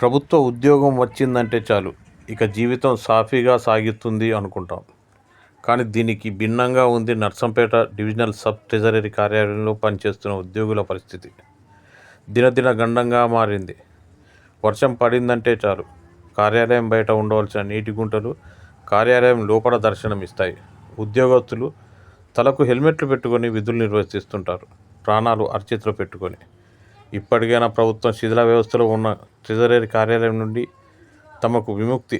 ప్రభుత్వ ఉద్యోగం వచ్చిందంటే చాలు. ఇక జీవితం సాఫీగా సాగుతుంది అనుకుంటాం. కానీ దీనికి భిన్నంగా ఉంది నర్సంపేట డివిజనల్ సబ్ ట్రెజరీ కార్యాలయంలో పనిచేస్తున్న ఉద్యోగుల పరిస్థితి. దినదిన గండంగా మారింది. వర్షం పడిందంటే చాలు. కార్యాలయం బయట ఉండవలసిన నీటి గుంటలు కార్యాలయం లోపల దర్శనమిస్తాయి ఉద్యోగస్తులు తలకు హెల్మెట్లు పెట్టుకొని విధులు నిర్వర్తిస్తుంటారు. ప్రాణాలు అరచేతిలో పెట్టుకొని. ఇప్పటికైనా ప్రభుత్వం శిథిల వ్యవస్థలో ఉన్న ట్రెజరీ కార్యాలయం నుండి తమకు విముక్తి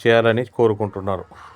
చేయాలని కోరుకుంటున్నారు.